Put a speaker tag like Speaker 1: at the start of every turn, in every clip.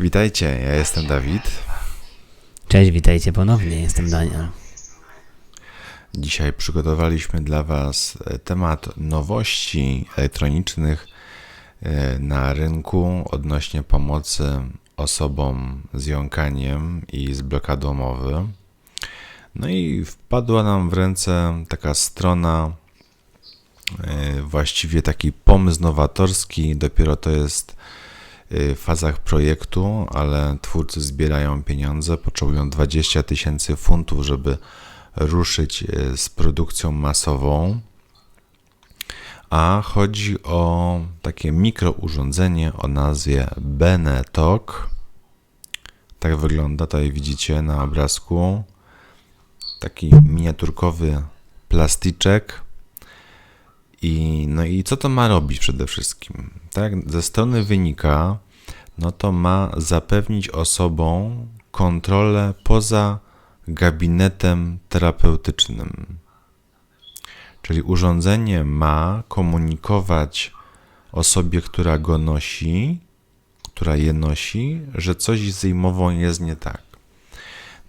Speaker 1: Witajcie, ja jestem Dawid.
Speaker 2: Cześć, witajcie ponownie, jestem Daniel.
Speaker 1: Dzisiaj przygotowaliśmy dla Was e, temat nowości elektronicznych e, na rynku odnośnie pomocy osobom z jąkaniem i z blokadą mowy. No i wpadła nam w ręce taka strona, e, właściwie taki pomysł nowatorski, dopiero to jest fazach projektu, ale twórcy zbierają pieniądze, potrzebują 20 tysięcy funtów, żeby ruszyć e, z produkcją masową. A chodzi o takie mikrourządzenie o nazwie Benetok. Tak wygląda, tutaj widzicie na obrazku. Taki miniaturkowy plastyczek. I, no i co to ma robić przede wszystkim? Tak, ze strony wynika, no to ma zapewnić osobom kontrolę poza gabinetem terapeutycznym. Czyli urządzenie ma komunikować osobie, która go nosi, która je nosi, że coś z jej mową jest nie tak.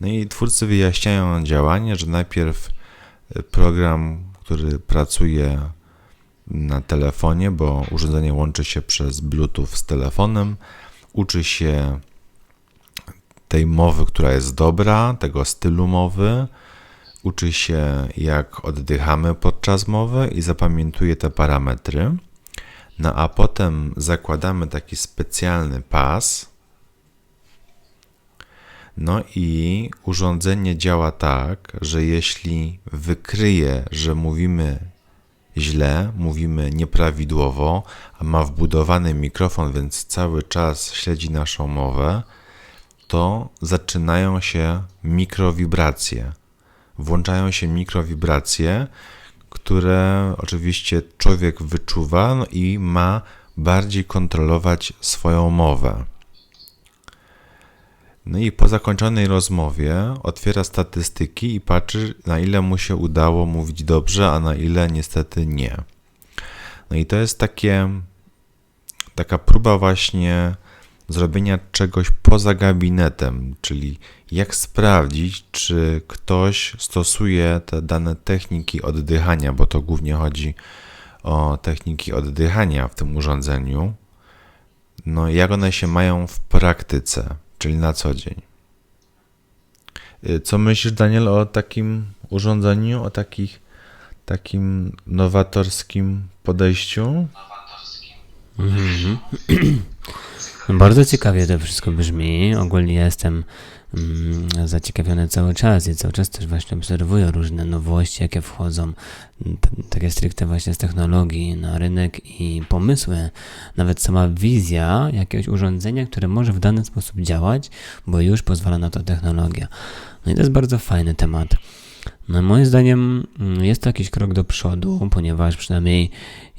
Speaker 1: No i twórcy wyjaśniają działanie, że najpierw program, który pracuje na telefonie, bo urządzenie łączy się przez Bluetooth z telefonem, uczy się tej mowy, która jest dobra, tego stylu mowy, uczy się jak oddychamy podczas mowy i zapamiętuje te parametry. No a potem zakładamy taki specjalny pas. No i urządzenie działa tak, że jeśli wykryje, że mówimy źle, mówimy nieprawidłowo, ma wbudowany mikrofon, więc cały czas śledzi naszą mowę, to zaczynają się mikrowibracje. Włączają się mikrowibracje, które oczywiście człowiek wyczuwa no i ma bardziej kontrolować swoją mowę. No i po zakończonej rozmowie otwiera statystyki i patrzy, na ile mu się udało mówić dobrze, a na ile niestety nie. No i to jest takie, taka próba właśnie zrobienia czegoś poza gabinetem, czyli jak sprawdzić, czy ktoś stosuje te dane techniki oddychania, bo to głównie chodzi o techniki oddychania w tym urządzeniu. No, jak one się mają w praktyce, czyli na co dzień. Co myślisz, Daniel, o takim urządzeniu, o takich, takim nowatorskim podejściu?
Speaker 2: Mhm. Bardzo ciekawie to wszystko brzmi. Ogólnie ja jestem mm, zaciekawiony cały czas i cały czas też właśnie obserwuję różne nowości, jakie wchodzą, takie stricte właśnie z technologii na rynek i pomysły, nawet sama wizja jakiegoś urządzenia, które może w dany sposób działać, bo już pozwala na to technologia. No i to jest bardzo fajny temat. No moim zdaniem mm, jest to jakiś krok do przodu, ponieważ przynajmniej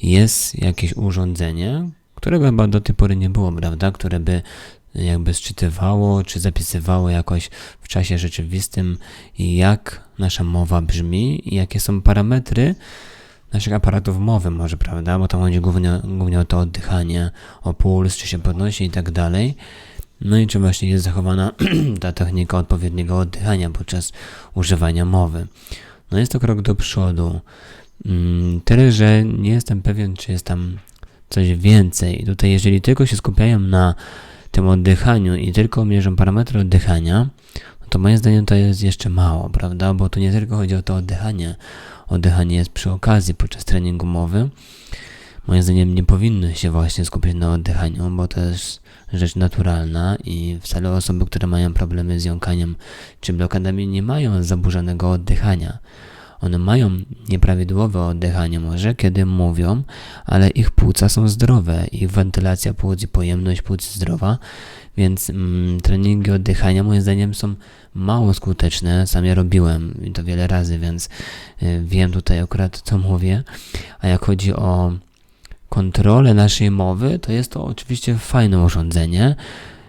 Speaker 2: jest jakieś urządzenie, którego chyba do tej pory nie było, prawda? Które by jakby sczytywało czy zapisywało jakoś w czasie rzeczywistym, jak nasza mowa brzmi i jakie są parametry naszych aparatów mowy, może, prawda? Bo to chodzi głównie, głównie o to oddychanie, o puls, czy się podnosi i tak dalej. No i czy właśnie jest zachowana ta technika odpowiedniego oddychania podczas używania mowy. No jest to krok do przodu. Mm, tyle, że nie jestem pewien, czy jest tam coś więcej. Tutaj, jeżeli tylko się skupiają na tym oddychaniu i tylko mierzą parametry oddychania, no to moim zdaniem to jest jeszcze mało, prawda? Bo tu nie tylko chodzi o to oddychanie. Oddychanie jest przy okazji podczas treningu mowy. Moim zdaniem nie powinno się właśnie skupiać na oddychaniu, bo to jest rzecz naturalna i wcale osoby, które mają problemy z jąkaniem czy blokadami nie mają zaburzonego oddychania. One mają nieprawidłowe oddychanie może, kiedy mówią, ale ich płuca są zdrowe, ich wentylacja płuc i pojemność płuc zdrowa, więc mm, treningi oddychania moim zdaniem są mało skuteczne. Sam je robiłem i to wiele razy, więc y, wiem tutaj akurat co mówię. A jak chodzi o kontrolę naszej mowy, to jest to oczywiście fajne urządzenie.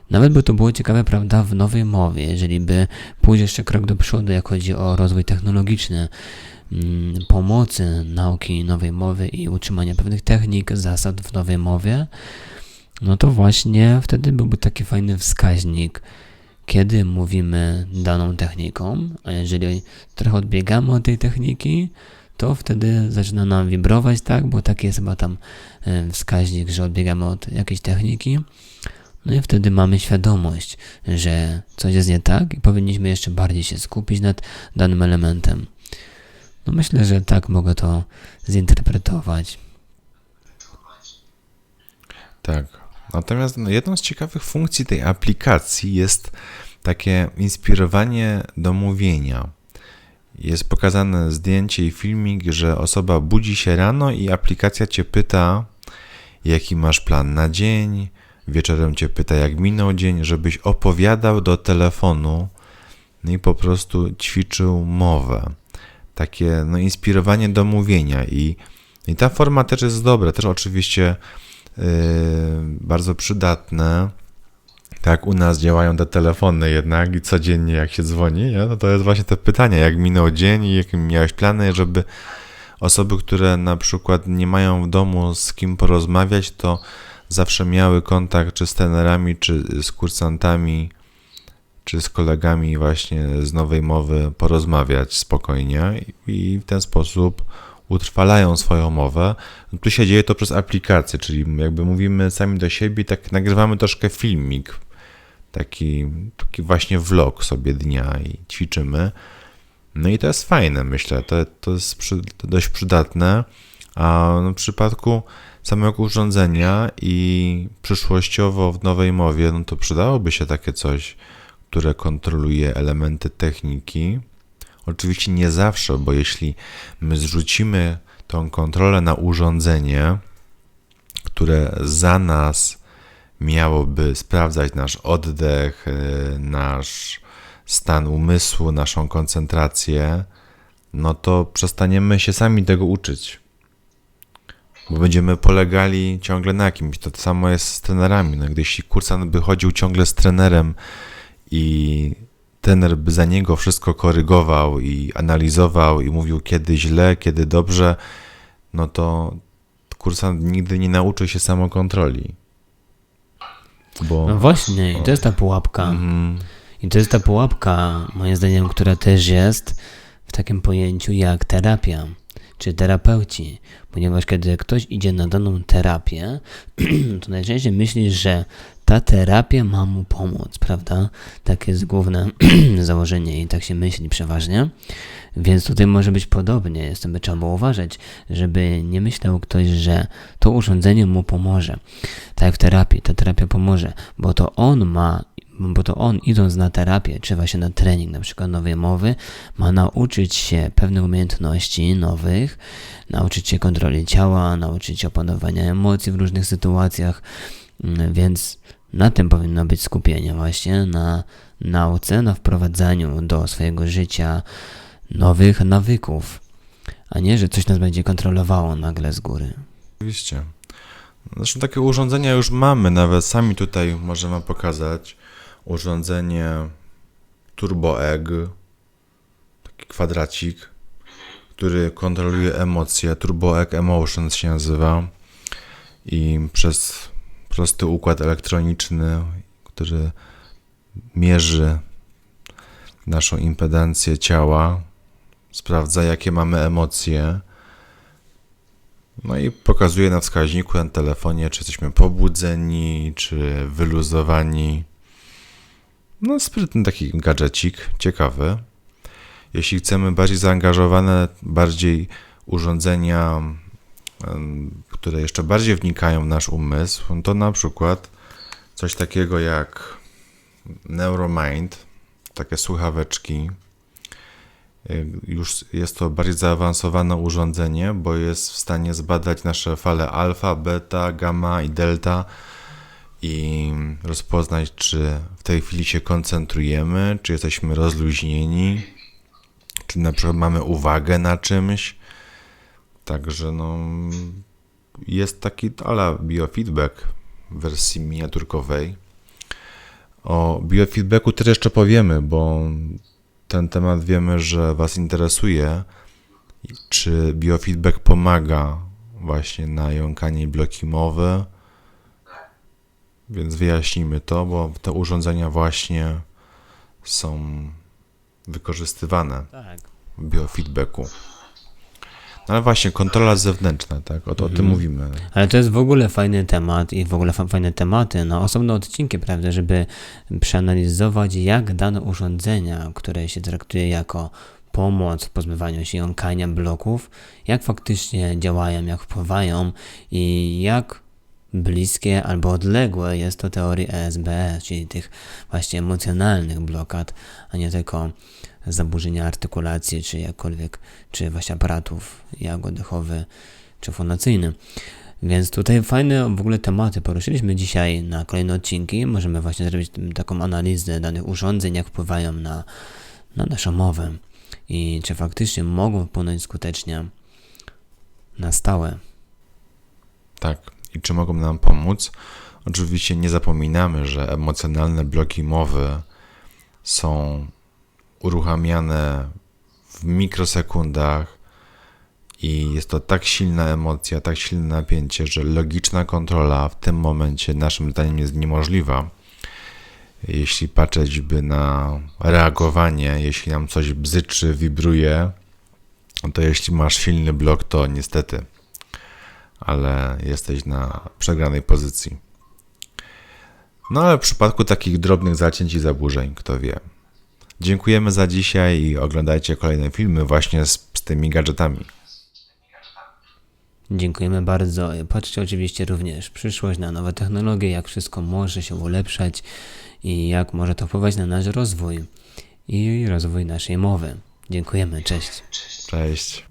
Speaker 2: Nawet by to było ciekawe, prawda, w nowej mowie, jeżeli by pójść jeszcze krok do przodu, jak chodzi o rozwój technologiczny, mm, pomocy nauki nowej mowy i utrzymania pewnych technik, zasad w nowej mowie, no to właśnie wtedy byłby taki fajny wskaźnik, kiedy mówimy daną techniką, a jeżeli trochę odbiegamy od tej techniki, to wtedy zaczyna nam wibrować, tak, bo taki jest chyba tam e, wskaźnik, że odbiegamy od jakiejś techniki. No i wtedy mamy świadomość, że coś jest nie tak i powinniśmy jeszcze bardziej się skupić nad danym elementem. No myślę, że tak mogę to zinterpretować.
Speaker 1: Tak. Natomiast no, jedną z ciekawych funkcji tej aplikacji jest takie inspirowanie do mówienia. Jest pokazane zdjęcie i filmik, że osoba budzi się rano i aplikacja cię pyta, jaki masz plan na dzień. Wieczorem cię pyta, jak minął dzień, żebyś opowiadał do telefonu no i po prostu ćwiczył mowę. Takie no, inspirowanie do mówienia i, i ta forma też jest dobra, też oczywiście yy, bardzo przydatne. Tak, u nas działają te telefony jednak i codziennie jak się dzwoni, nie? No to jest właśnie te pytania, jak minął dzień i jakie miałeś plany, żeby osoby, które na przykład nie mają w domu z kim porozmawiać, to zawsze miały kontakt czy z trenerami, czy z kursantami, czy z kolegami właśnie z nowej mowy porozmawiać spokojnie i w ten sposób utrwalają swoją mowę. Tu się dzieje to przez aplikację, czyli jakby mówimy sami do siebie, tak nagrywamy troszkę filmik, taki, taki właśnie vlog sobie dnia i ćwiczymy. No i to jest fajne, myślę, to, to jest przy, to dość przydatne, a w przypadku samego urządzenia i przyszłościowo w nowej mowie, no to przydałoby się takie coś, które kontroluje elementy techniki. Oczywiście nie zawsze, bo jeśli my zrzucimy tą kontrolę na urządzenie, które za nas miałoby sprawdzać nasz oddech, y, nasz stan umysłu, naszą koncentrację, no to przestaniemy się sami tego uczyć. Bo będziemy polegali ciągle na kimś. To samo jest z trenerami. No, gdyś kursant by chodził ciągle z trenerem i trener by za niego wszystko korygował i analizował i mówił kiedy źle, kiedy dobrze, no to kursant nigdy nie nauczy się samokontroli. Bo
Speaker 2: No właśnie, i to jest ta pułapka.
Speaker 1: Mhm.
Speaker 2: I to jest ta pułapka, moim zdaniem, która też jest w takim pojęciu jak terapia, czy terapeuci. Ponieważ kiedy ktoś idzie na daną terapię, to najczęściej myśli, że ta terapia ma mu pomóc, prawda? Takie jest główne założenie i tak się myśli przeważnie. Więc tutaj może być podobnie, tym by trzeba było uważać, żeby nie myślał ktoś, że to urządzenie mu pomoże. Tak jak w terapii, ta terapia pomoże, bo to on ma bo to on idąc na terapię, czy właśnie na trening, na przykład nowej mowy, ma nauczyć się pewnych umiejętności nowych, nauczyć się kontroli ciała, nauczyć się opanowania emocji w różnych sytuacjach, Mm, więc na tym powinno być skupienie właśnie, na nauce, na wprowadzaniu do swojego życia nowych nawyków, a nie, że coś nas będzie kontrolowało nagle z góry.
Speaker 1: Oczywiście. Zresztą takie urządzenia już mamy, nawet sami tutaj możemy pokazać. Urządzenie Turbo Egg, taki kwadracik, który kontroluje emocje. Turbo Egg Emotions się nazywa. I przez prosty układ elektroniczny, który mierzy naszą impedancję ciała, sprawdza jakie mamy emocje. No i pokazuje na wskaźniku na telefonie, czy jesteśmy pobudzeni, czy wyluzowani. No, sprytny taki gadżecik, ciekawy. Jeśli chcemy bardziej zaangażowane, bardziej urządzenia, które jeszcze bardziej wnikają w nasz umysł, to na przykład coś takiego jak Neuromind, takie słuchaweczki. Już jest to bardziej zaawansowane urządzenie, bo jest w stanie zbadać nasze fale alfa, beta, gamma i delta i rozpoznać, czy w tej chwili się koncentrujemy, czy jesteśmy rozluźnieni, czy na przykład mamy uwagę na czymś. Także no, jest taki ala biofeedback w wersji miniaturkowej. O biofeedbacku też jeszcze powiemy, bo ten temat wiemy, że Was interesuje. Czy biofeedback pomaga właśnie na jąkanie bloki mowy? Więc wyjaśnijmy to, bo te urządzenia właśnie są wykorzystywane
Speaker 2: Tak.
Speaker 1: w biofeedbacku. No ale właśnie, kontrola zewnętrzna, tak? O to o tym mówimy.
Speaker 2: Ale to jest w ogóle fajny temat i w ogóle fa- fajne tematy na osobne odcinki, prawda, żeby przeanalizować, jak dane urządzenia, które się traktuje jako pomoc w pozbywaniu się jąkania bloków, jak faktycznie działają, jak wpływają i jak bliskie albo odległe jest to teorii ESBS, czyli tych właśnie emocjonalnych blokad, a nie tylko zaburzenia artykulacji, czy jakkolwiek, czy właśnie aparatów jak oddechowy, czy fonacyjny. Więc tutaj fajne w ogóle tematy poruszyliśmy dzisiaj na kolejne odcinki. Możemy właśnie zrobić taką analizę danych urządzeń, jak wpływają na, na naszą mowę i czy faktycznie mogą wpłynąć skutecznie na stałe.
Speaker 1: Tak. I czy mogą nam pomóc? Oczywiście nie zapominamy, że emocjonalne bloki mowy są uruchamiane w mikrosekundach i jest to tak silna emocja, tak silne napięcie, że logiczna kontrola w tym momencie naszym zdaniem jest niemożliwa. Jeśli patrzeć by na reagowanie, jeśli nam coś bzyczy, wibruje, to jeśli masz silny blok, to niestety ale jesteś na przegranej pozycji. No ale w przypadku takich drobnych zacięć i zaburzeń, kto wie. Dziękujemy za dzisiaj i oglądajcie kolejne filmy właśnie z, z tymi gadżetami.
Speaker 2: Dziękujemy bardzo. Patrzcie oczywiście również przyszłość na nowe technologie, jak wszystko może się ulepszać i jak może to wpływać na nasz rozwój i rozwój naszej mowy. Dziękujemy, cześć.
Speaker 1: Cześć.